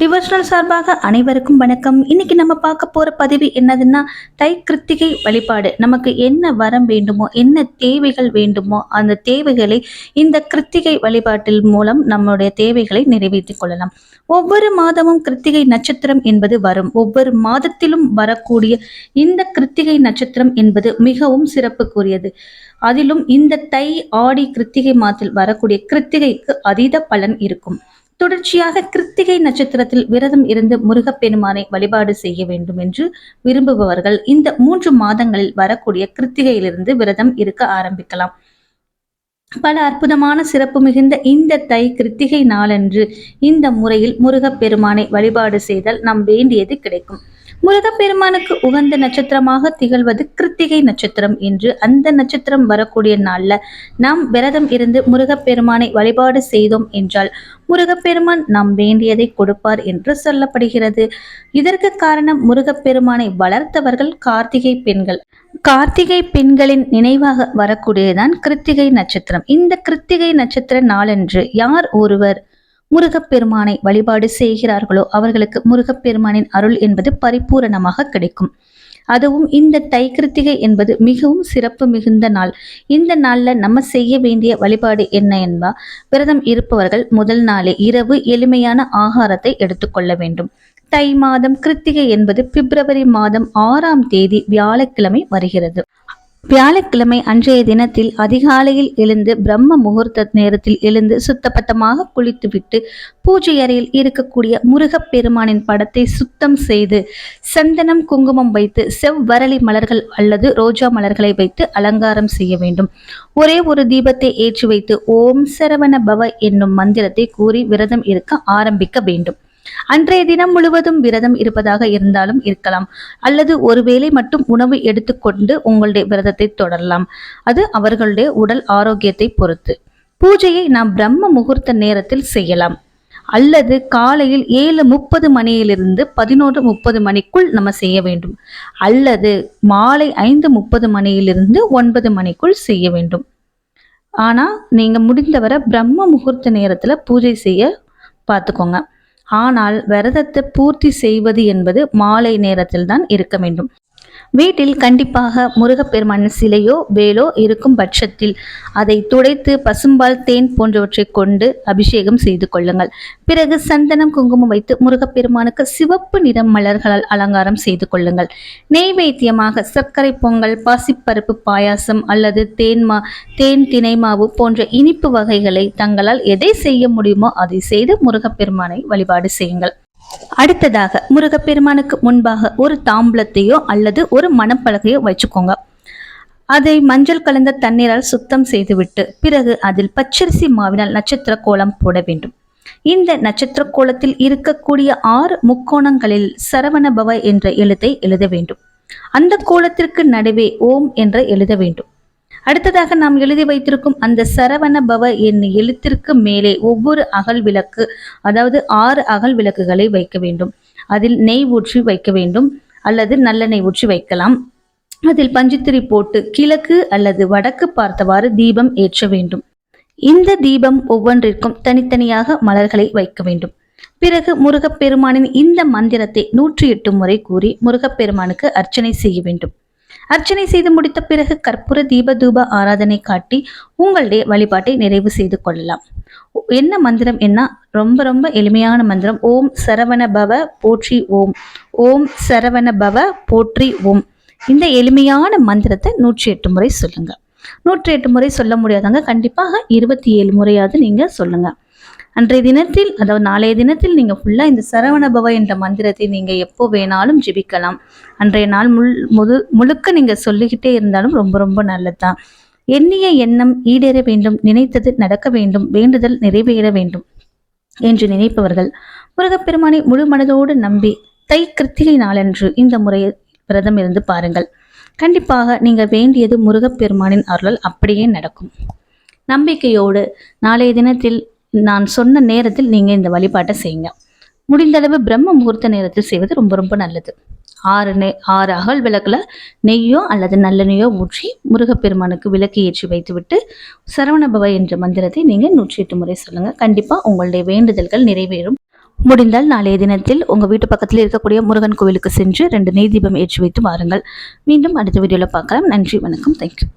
Devotional சார்பாக அனைவருக்கும் வணக்கம். இன்னைக்கு நம்ம பார்க்க போற பதிவு என்னதுன்னா தை கிருத்திகை வழிபாடு. நமக்கு என்ன வரம் வேண்டுமோ என்ன தேவைகள் வேண்டுமோ அந்த தேவைகளை இந்த கிருத்திகை வழிபாட்டில் மூலம் நம்முடைய தேவைகளை நிறைவேற்றிக் கொள்ளலாம். ஒவ்வொரு மாதமும் கிருத்திகை நட்சத்திரம் என்பது வரும். ஒவ்வொரு மாதத்திலும் வரக்கூடிய இந்த கிருத்திகை நட்சத்திரம் என்பது மிகவும் சிறப்புக்குரியது. அதிலும் இந்த தை ஆடி கிருத்திகை மாதத்தில் வரக்கூடிய கிருத்திகைக்கு அதீத பலன் இருக்கும். தொடர்ச்சியாக கிருத்திகை நட்சத்திரத்தில் விரதம் இருந்து முருகப்பெருமானை வழிபாடு செய்ய வேண்டும் என்று விரும்புபவர்கள் இந்த மூன்று மாதங்களில் வரக்கூடிய கிருத்திகையிலிருந்து விரதம் இருக்க ஆரம்பிக்கலாம். பல அற்புதமான சிறப்பு மிகுந்த இந்த தை கிருத்திகை நாளன்று இந்த முறையில் முருகப்பெருமானை வழிபாடு செய்தால் நாம் வேண்டியது கிடைக்கும். முருகப்பெருமானுக்கு உகந்த நட்சத்திரமாக திகழ்வது கிருத்திகை நட்சத்திரம் என்று அந்த நட்சத்திரம் வரக்கூடிய நாள்ல நாம் விரதம் இருந்து முருகப்பெருமானை வழிபாடு செய்தோம் என்றால் முருகப்பெருமான் நாம் வேண்டியதை கொடுப்பார் என்று சொல்லப்படுகிறது. இதற்கு காரணம் முருகப்பெருமானை வளர்த்தவர்கள் கார்த்திகை பெண்கள். கார்த்திகை பெண்களின் நினைவாக வரக்கூடியதான் கிருத்திகை நட்சத்திரம். இந்த கிருத்திகை நட்சத்திர நாளன்று யார் ஒருவர் முருகப்பெருமானை வழிபாடு செய்கிறார்களோ அவர்களுக்கு முருகப்பெருமானின் அருள் என்பது பரிபூரணமாக கிடைக்கும். அதுவும் இந்த தை கிருத்திகை என்பது மிகவும் சிறப்பு மிகுந்த நாள். இந்த நாள்ல நம்ம செய்ய வேண்டிய வழிபாடு என்ன என்பா விரதம் இருப்பவர்கள் முதல் நாளே இரவு எளிமையான ஆகாரத்தை எடுத்துக்கொள்ள வேண்டும். தை மாதம் கிருத்திகை என்பது பிப்ரவரி மாதம் ஆறாம் தேதி வியாழக்கிழமை வருகிறது. வியாழக்கிழமை அன்றைய தினத்தில் அதிகாலையில் எழுந்து பிரம்ம முகூர்த்த நேரத்தில் எழுந்து சுத்தபத்தமாக குளித்துவிட்டு பூஜை அறையில் இருக்கக்கூடிய முருகப்பெருமானின் படத்தை சுத்தம் செய்து சந்தனம் குங்குமம் வைத்து செவ்வரளி மலர்கள் அல்லது ரோஜா மலர்களை வைத்து அலங்காரம் செய்ய வேண்டும். ஒரே ஒரு தீபத்தை ஏற்றி வைத்து ஓம் சரவண பவ என்னும் மந்திரத்தை கூறி விரதம் இருக்க ஆரம்பிக்க வேண்டும். அன்றைய தினம் முழுவதும் விரதம் இருப்பதாக இருந்தாலும் இருக்கலாம். அல்லது ஒருவேளை மட்டும் உணவு எடுத்துக்கொண்டு உங்களுடைய விரதத்தை தொடரலாம். அது அவர்களுடைய உடல் ஆரோக்கியத்தை பொறுத்து. பூஜையை நாம் பிரம்ம முகூர்த்த நேரத்தில் செய்யலாம். அல்லது காலையில் ஏழு முப்பது மணியிலிருந்து பதினோரு முப்பது மணிக்குள் நம்ம செய்ய வேண்டும். அல்லது மாலை ஐந்து முப்பது மணியிலிருந்து ஒன்பது மணிக்குள் செய்ய வேண்டும். ஆனால் நீங்கள் முடிந்தவரை பிரம்ம முகூர்த்த நேரத்தில் பூஜை செய்ய பார்த்துக்கோங்க. ஆனால் விரதத்தை பூர்த்தி செய்வது என்பது மாலை நேரத்தில் தான் இருக்க வேண்டும். வீட்டில் கண்டிப்பாக முருகப்பெருமான் சிலையோ வேலோ இருக்கும் பட்சத்தில் அதை துடைத்து பசும்பால் தேன் போன்றவற்றை கொண்டு அபிஷேகம் செய்து கொள்ளுங்கள். பிறகு சந்தனம் குங்குமம் வைத்து முருகப்பெருமானுக்கு சிவப்பு நிறம் மலர்களால் அலங்காரம் செய்து கொள்ளுங்கள். நெய்வேத்தியமாக சர்க்கரை பொங்கல் பாசிப்பருப்பு பாயாசம் அல்லது தேன்மா தேன் தினை மாவு போன்ற இனிப்பு வகைகளை தங்களால் எதை செய்ய முடியுமோ அதை செய்து முருகப்பெருமானை வழிபாடு செய்யுங்கள். அடுத்ததாக முருகப்பெருமானுக்கு முன்பாக ஒரு தாம்பலத்தையோ அல்லது ஒரு மணப்பலகையோ வச்சுக்கோங்க. அதை மஞ்சள் கலந்த தண்ணீரால் சுத்தம் செய்துவிட்டு பிறகு அதில் பச்சரிசி மாவினால் நட்சத்திர கோலம் போட வேண்டும். இந்த நட்சத்திர கோலத்தில் இருக்கக்கூடிய ஆறு முக்கோணங்களில் சரவணபவ என்ற எழுத்தை எழுத வேண்டும். அந்த கோலத்திற்கு நடுவே ஓம் என்ற எழுத வேண்டும். அடுத்ததாக நாம் எழுதி வைத்திருக்கும் அந்த சரவண பவ என்னும் எழுத்திற்கு மேலே ஒவ்வொரு அகல் விளக்கு அதாவது ஆறு அகல் விளக்குகளை வைக்க வேண்டும். அதில் நெய் ஊற்றி வைக்க வேண்டும் அல்லது நல்லெண்ணெய் ஊற்றி வைக்கலாம். அதில் பஞ்சுத்திரி போட்டு கிழக்கு அல்லது வடக்கு பார்த்தவாறு தீபம் ஏற்ற வேண்டும். இந்த தீபம் ஒவ்வொன்றிற்கும் தனித்தனியாக மலர்களை வைக்க வேண்டும். பிறகு முருகப்பெருமானின் இந்த மந்திரத்தை நூற்றி எட்டு முறை கூறி முருகப்பெருமானுக்கு அர்ச்சனை செய்ய வேண்டும். அர்ச்சனை செய்து முடித்த பிறகு கற்பூர தீப தூப ஆராதனை காட்டி உங்களுடைய வழிபாட்டை நிறைவு செய்து கொள்ளலாம். என்ன மந்திரம்? என்ன? ரொம்ப ரொம்ப எளிமையான மந்திரம். ஓம் சரவண பவ போற்றி ஓம். ஓம் சரவண பவ போற்றி ஓம். இந்த எளிமையான மந்திரத்தை நூற்றி எட்டு முறை சொல்லுங்க. நூற்றி எட்டு முறை சொல்ல முடியாதவங்க கண்டிப்பாக இருபத்தி ஏழு முறையாவது நீங்க சொல்லுங்க. அன்றைய தினத்தில் அதாவது நாளைய தினத்தில் நீங்கள் ஃபுல்லாக இந்த சரவணபவ என்ற மந்திரத்தை நீங்கள் எப்போ வேணாலும் ஜெபிக்கலாம். அன்றைய நாள் முள் முது முழுக்க நீங்கள் சொல்லிக்கிட்டே இருந்தாலும் ரொம்ப ரொம்ப நல்லது தான் எண்ணிய எண்ணம் ஈடேற வேண்டும் நினைத்தது நடக்க வேண்டும் வேண்டுதல் நிறைவேற வேண்டும் என்று நினைப்பவர்கள் முருகப்பெருமானை முழு மனதோடு நம்பி தை கிருத்திகை நாளன்று இந்த முறையை விரதம் இருந்து பாருங்கள். கண்டிப்பாக நீங்கள் வேண்டியது முருகப்பெருமானின் அருளால் அப்படியே நடக்கும். நம்பிக்கையோடு நாளைய தினத்தில் நான் சொன்ன நேரத்தில் நீங்கள் இந்த வழிபாட்டை செய்யுங்க. முடிந்தளவு பிரம்ம முகூர்த்த நேரத்தில் செய்வது ரொம்ப ரொம்ப நல்லது. ஆறு நெய் ஆறு அகல் விளக்கில் நெய்யோ அல்லது நல்லெண்ணெயோ ஊற்றி முருகப்பெருமானுக்கு விளக்கு ஏற்றி வைத்துவிட்டு சரவணபவ என்ற மந்திரத்தை நீங்கள் நூற்றி எட்டு முறை சொல்லுங்கள் கண்டிப்பாக உங்களுடைய வேண்டுதல்கள் நிறைவேறும். முடிந்தால் நாளைய தினத்தில் உங்கள் வீட்டு பக்கத்தில் இருக்கக்கூடிய முருகன் கோவிலுக்கு சென்று ரெண்டு நெய் தீபம் ஏற்றி வைத்து வாருங்கள். மீண்டும் அடுத்த வீடியோவில் பார்க்கலாம். நன்றி வணக்கம். தேங்க்யூ